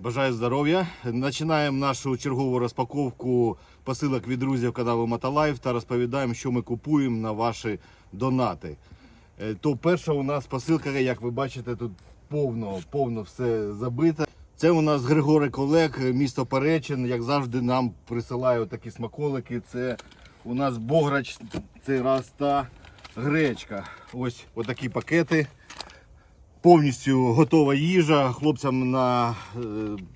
Бажаю здоров'я. Починаємо нашу чергову розпаковку посилок від друзів каналу Мотолайф та розповідаємо, що ми купуємо на ваші донати. Е, То перша у нас посилка, як ви бачите, тут повно, повно все забите. Це у нас Григорий Колег, місто Перечин. Як завжди, нам присилає такі смаколики. Це у нас бограч, цей раз та гречка. Ось отакі пакети. Повністю готова їжа. Хлопцям на, е,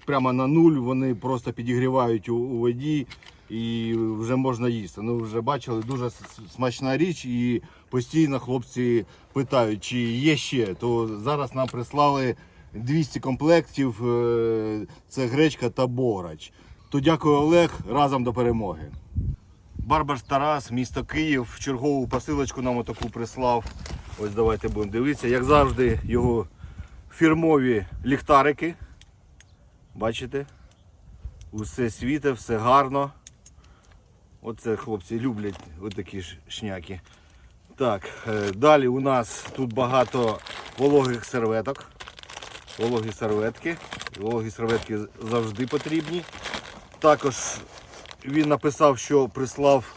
прямо на нуль. Вони просто підігрівають у, у воді і вже можна їсти. Ну, вже бачили, дуже смачна річ. І постійно хлопці питають, чи є ще. То зараз нам прислали 200 комплектів. е, Це гречка та бограч. То дякую, Олег. Разом до перемоги. Барбарс Тарас, місто Київ, чергову посилочку нам отаку прислав. Ось давайте будемо дивитися. Як завжди, його фірмові ліхтарики. Бачите? Усе світе, все гарно. Оце хлопці люблять отакі ж шняки. Так, е, далі у нас тут багато вологих серветок. Вологі серветки. Вологі серветки завжди потрібні. Також він написав, що прислав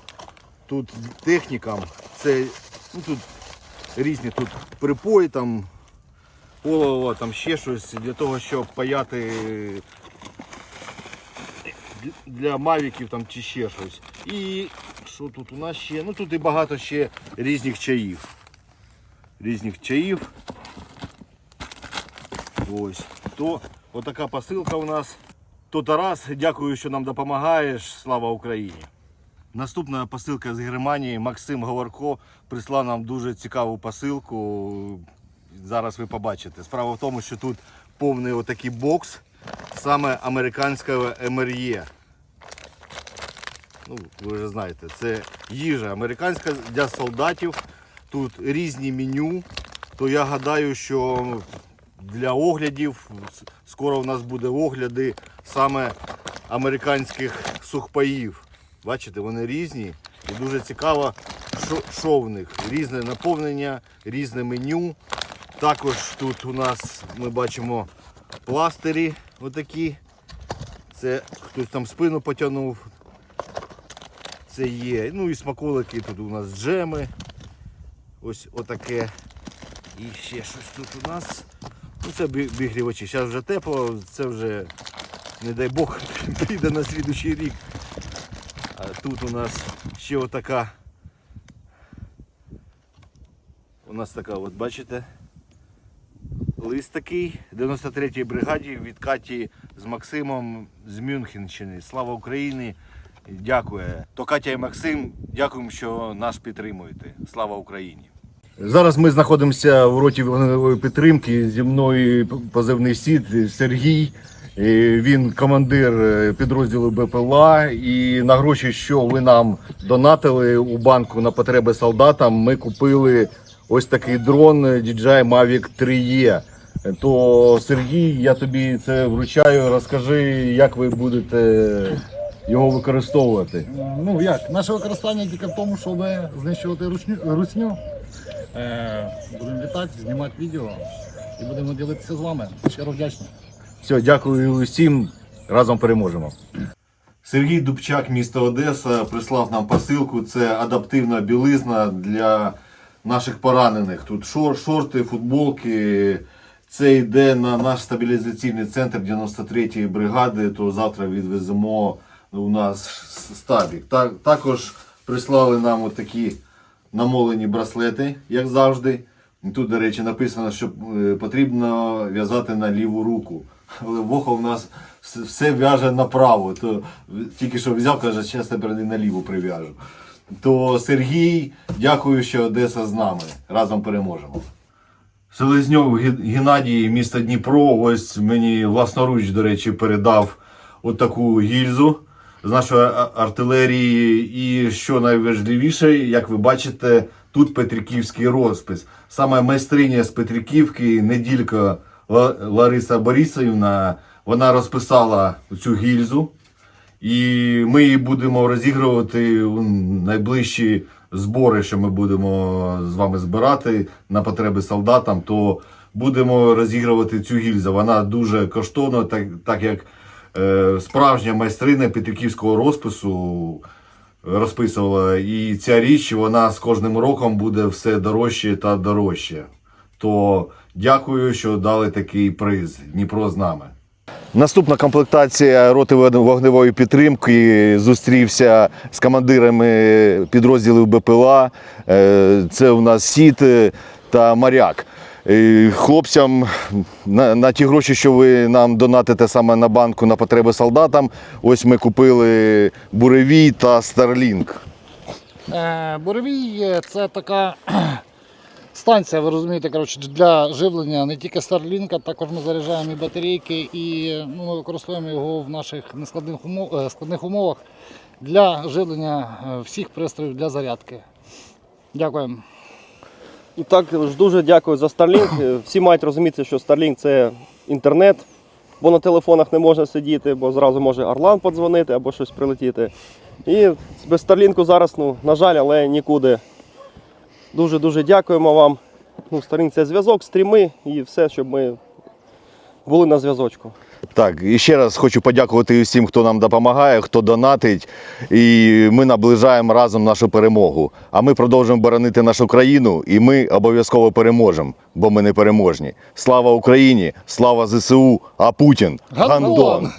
тут технікам. Це ну, тут різні тут припої, там олово, там ще щось для того, щоб паяти для мавіків там чи ще щось. І що тут у нас ще? Ну тут і багато ще різних чаїв. Різних чаїв. Ось. То отака посилка у нас. То Тарас, дякую, що нам допомагаєш. Слава Україні! Наступна посилка з Германії. Максим Говорко прислав нам дуже цікаву посилку. Зараз ви побачите. Справа в тому, що тут повний отакий бокс саме американського МРЄ. Ну, ви вже знаєте, це їжа американська для солдатів. Тут різні меню. То я гадаю, що для оглядів скоро у нас буде огляди саме американських сухпаїв. Бачите, вони різні і дуже цікаво, що, що в них. Різне наповнення, різне меню. Також тут у нас ми бачимо пластирі отакі. Це хтось там спину потягнув. Це є. Ну і смаколики, тут у нас джеми. Ось отаке. І ще щось тут у нас. Ну це бігрівачі. Зараз вже тепло, це вже, не дай Бог, прийде на слідуючий рік. Тут у нас ще отака. У нас така, от бачите, лист такий 93-й бригаді від Каті з Максимом з Мюнхенщини. Слава Україні! Дякую. То Катя і Максим, дякуємо, що нас підтримуєте. Слава Україні! Зараз ми знаходимося в роті вогневої підтримки. Зі мною позивний сід Сергій. Він командир е, підрозділу БПЛА. І на гроші, що ви нам донатили у банку на потреби солдатам, ми купили ось такий дрон DJI Mavic 3E. Е, То Сергій, я тобі це вручаю. Розкажи, як ви будете його використовувати. Ну як, наше використання тільки в тому, щоб знищувати ручню, русню. Е, будемо літати, знімати відео і будемо ділитися з вами. Щиро вдячний. Все, дякую усім. Разом переможемо. Сергій Дубчак, місто Одеса, прислав нам посилку. Це адаптивна білизна для наших поранених. Тут шор, шорти, футболки. Це йде на наш стабілізаційний центр 93-ї бригади. То завтра відвеземо у нас стабік. Так, також прислали нам отакі намолені браслети, як завжди. Тут, до речі, написано, що е, потрібно в'язати на ліву руку. Але Воха у нас все- в'яже направо. То тільки що взяв, каже, зараз тепер і на ліву прив'яжу. То Сергій, дякую, що Одеса з нами. Разом переможемо. Селезньов Ге- Геннадій, місто Дніпро. Ось мені власноруч, до речі, передав отаку гільзу з нашої артилерії. І що найважливіше, як ви бачите, тут Петриківський розпис. Саме майстриня з Петриківки, неділька Лариса Борисівна, вона розписала цю гільзу. І ми її будемо розігрувати у найближчі збори, що ми будемо з вами збирати на потреби солдатам. То будемо розігрувати цю гільзу. Вона дуже коштовна, так, так як е, справжня майстриня петриківського розпису розписувала. І ця річ вона з кожним роком буде все дорожче та дорожче. То дякую, що дали такий приз. Дніпро з нами. Наступна комплектація роти вогневої підтримки зустрівся з командирами підрозділів БПЛА. Е, Це у нас Сіт та Моряк. Е, Хлопцям на, на ті гроші, що ви нам донатите саме на банку на потреби солдатам, ось ми купили буревій та Старлінг. Е, Буревій це така станція, ви розумієте, коротше, для живлення не тільки Starlink, також ми заряджаємо і батарейки, і ну, ми використовуємо його в наших нескладних умов, е, складних умовах для живлення е, всіх пристроїв для зарядки. Дякуємо. І також дуже дякую за Starlink. Е, Всі мають розуміти, що Starlink це інтернет, бо на телефонах не можна сидіти, бо зразу може Орлан подзвонити або щось прилетіти. І без Starlink зараз, ну, на жаль, але нікуди. Дуже-дуже дякуємо вам. Ну, Starlink це зв'язок, стріми і все, щоб ми були на зв'язочку. Так, і ще раз хочу подякувати всім, хто нам допомагає, хто донатить. І ми наближаємо разом нашу перемогу. А ми продовжуємо боронити нашу країну, і ми обов'язково переможемо, бо ми не переможні. Слава Україні! Слава ЗСУ! А Путін Гандон! гандон.